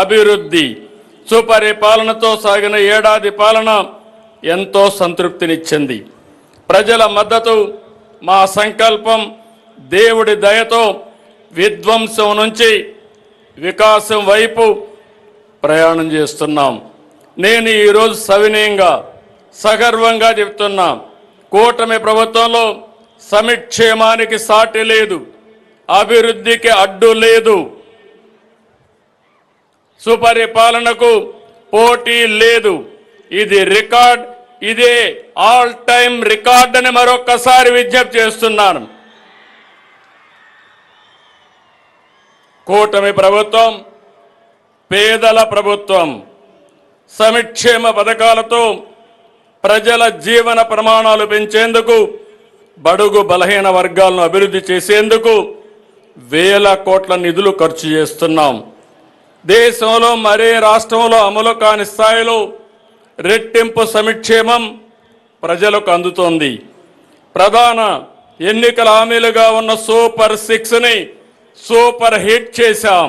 అభివృద్ధి సుపరిపాలనతో సాగిన ఏడాది పాలన ఎంతో సంతృప్తినిచ్చింది. ప్రజల మద్దతు మా సంకల్పం దేవుడి దయతో విధ్వంసం నుంచి వికాసం వైపు ప్రయాణం చేస్తున్నాం. నేను ఈరోజు సవినయంగా సగర్వంగా చెప్తున్నా కూటమి ప్రభుత్వంలో సమిక్షేమానికి సాటి లేదు అభివృద్ధికి అడ్డు లేదు. సుపరిపాలనకు పోటీ లేదు. ఇది రికార్డ్ ఇదే ఆల్ టైమ్ రికార్డ్ అని మరొకసారి విజ్ఞప్తి చేస్తున్నాను. కూటమి ప్రభుత్వం పేదల ప్రభుత్వం సమిక్షేమ పథకాలతో ప్రజల జీవన ప్రమాణాలు పెంచేందుకు బడుగు బలహీన వర్గాలను అభివృద్ధి చేసేందుకు వేల కోట్ల నిధులు ఖర్చు చేస్తున్నాం. దేశంలో మరే రాష్ట్రంలో అమలు కాని స్థాయిలో రెట్టింపు సమిక్షేమం ప్రజలకు అందుతోంది. ప్రధాన ఎన్నికల హామీలుగా ఉన్న సూపర్ సిక్స్ని సూపర్ హిట్ చేశాం.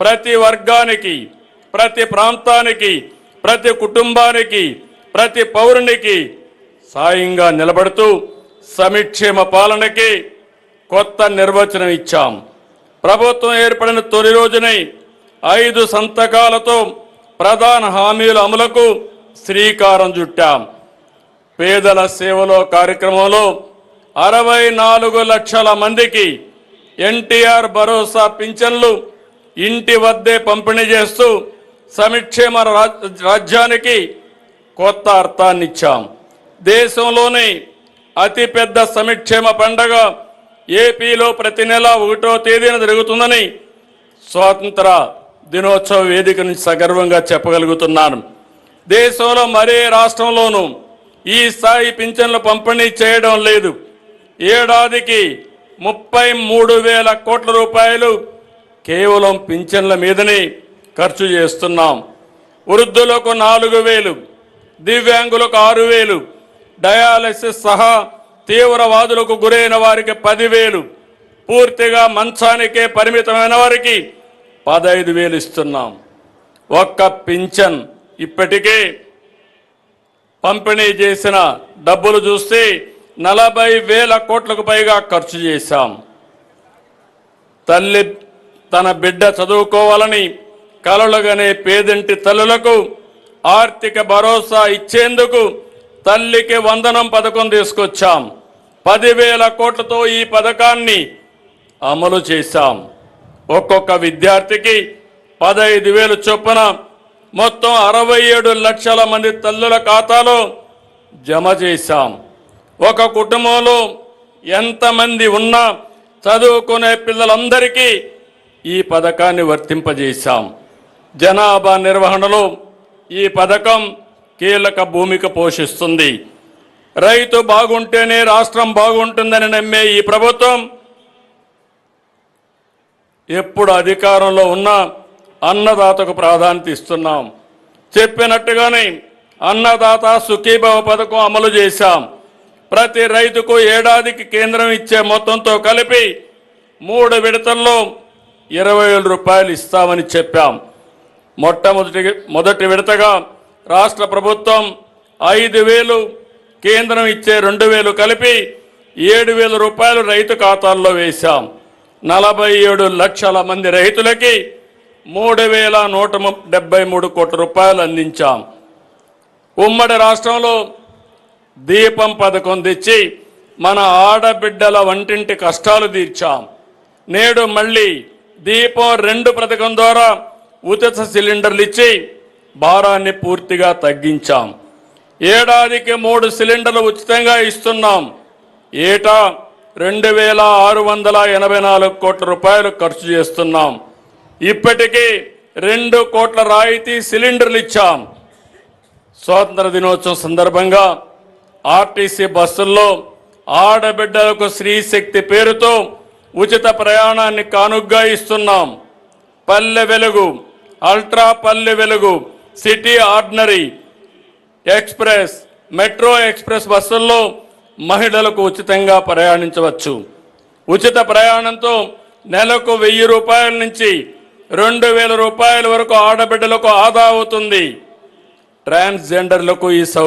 ప్రతి వర్గానికి ప్రతి ప్రాంతానికి ప్రతి కుటుంబానికి ప్రతి పౌరునికి సాయంగా నిలబడుతూ సమిక్షేమ పాలనకి కొత్త నిర్వచనం ఇచ్చాం. ప్రభుత్వం ఏర్పడిన తొలి రోజునే ఐదు సంతకాలతో ప్రధాన హామీల అమలుకు శ్రీకారం చుట్టాం. పేదల సేవలో కార్యక్రమంలో అరవై నాలుగు లక్షల మందికి ఎన్టీఆర్ భరోసా పింఛన్లు ఇంటి వద్దే పంపిణీ చేస్తూ సమిక్షేమ రా- రాజ్యానికి కొత్త అర్థాన్ని ఇచ్చాం అతిపెద్ద సమిక్షేమ పండగ ఏపీలో ప్రతి నెల ఒకటో తేదీన జరుగుతుందని స్వాతంత్ర దినోత్సవ వేదిక నుంచి సగర్వంగా చెప్పగలుగుతున్నాను. దేశంలో మరే రాష్ట్రంలోనూ ఈ స్థాయి పింఛన్లు పంపిణీ చేయడం లేదు. ఏడాదికి ముప్పై మూడు వేల కోట్ల రూపాయలు కేవలం పింఛన్ల మీదనే ఖర్చు చేస్తున్నాం. వృద్ధులకు నాలుగు వేలు దివ్యాంగులకు ఆరు వేలు డయాలసిస్ సహా తీవ్రవాదులకు గురైన వారికి పదివేలు పూర్తిగా మంచానికే పరిమితమైన వారికి పదహైదు వేలు ఇస్తున్నాం. ఒక్క పింఛన్ ఇప్పటికే పంపిణీ చేసిన డబ్బులు చూస్తే నలభై వేల కోట్లకు పైగా ఖర్చు చేశాం. తల్లి తన బిడ్డ చదువుకోవాలని కలలుగనే పేదింటి తల్లులకు ఆర్థిక భరోసా ఇచ్చేందుకు తల్లికి వందనం పథకం తీసుకొచ్చాం. పదివేల కోట్లతో ఈ పథకాన్ని అమలు చేశాం. ఒక్కొక్క విద్యార్థికి పదహైదు వేలు చొప్పున మొత్తం అరవై ఏడు లక్షల మంది తల్లుల ఖాతాలో జమ చేశాం. ఒక కుటుంబంలో ఎంతమంది ఉన్నా చదువుకునే పిల్లలందరికీ ఈ పథకాన్ని వర్తింపజేశాం. జనాభా నిర్వహణలో ఈ పథకం కీలక భూమిక పోషిస్తుంది. రైతు బాగుంటేనే రాష్ట్రం బాగుంటుందని నమ్మే ఈ ప్రభుత్వం ఎప్పుడు అధికారంలో ఉన్నా అన్నదాతకు ప్రాధాన్యత ఇస్తున్నాం. చెప్పినట్టుగానే అన్నదాత సుఖీభవ పథకం అమలు చేశాం. ప్రతి రైతుకు ఏడాదికి కేంద్రం ఇచ్చే మొత్తంతో కలిపి మూడు విడతల్లో ఇరవై వేల రూపాయలు ఇస్తామని చెప్పాం. మొట్టమొదటి మొదటి విడతగా రాష్ట్ర ప్రభుత్వం ఐదు వేలు కేంద్రం ఇచ్చే రెండు వేలు కలిపి ఏడు వేల రూపాయలు రైతు ఖాతాల్లో వేశాం. నలభై ఏడు లక్షల మంది రైతులకి మూడు వేల నూట ము- డెబ్బై మూడు కోట్ల రూపాయలు అందించాం. ఉమ్మడి రాష్ట్రంలో దీపం పథకం తెచ్చి మన ఆడబిడ్డల వంటింటి కష్టాలు తీర్చాం. నేడు మళ్ళీ దీపం రెండు పథకం ద్వారా ఉచిత సిలిండర్లు ఇచ్చి భారాన్ని పూర్తిగా తగ్గించాం. ఏడాదికి మూడు సిలిండర్లు ఉచితంగా ఇస్తున్నాం. ఏటా రెండు వేల ఆరు వందల ఎనభై నాలుగు కోట్ల రూపాయలు ఖర్చు చేస్తున్నాం. ఇప్పటికీ రెండు కోట్ల రాయితీ సిలిండర్లు ఇచ్చాం. స్వాతంత్ర దినోత్సవం సందర్భంగా ఆర్టీసీ బస్సుల్లో ఆడబిడ్డలకు శ్రీశక్తి పేరుతో ఉచిత ప్రయాణాన్ని కానుగ్గా ఇస్తున్నాం. పల్లె Velugu ultra Palle Velugu city ordinary express metro express బస్సుల్లో మహిళలకు ఉచితంగా ప్రయాణించవచ్చు. ఉచిత ప్రయాణంతో నెలకు వెయ్యి రూపాయల నుంచి రెండు వేల రూపాయల వరకు ఆడబిడ్డలకు ఆదా అవుతుంది. ట్రాన్స్జెండర్లకు ఈ సౌ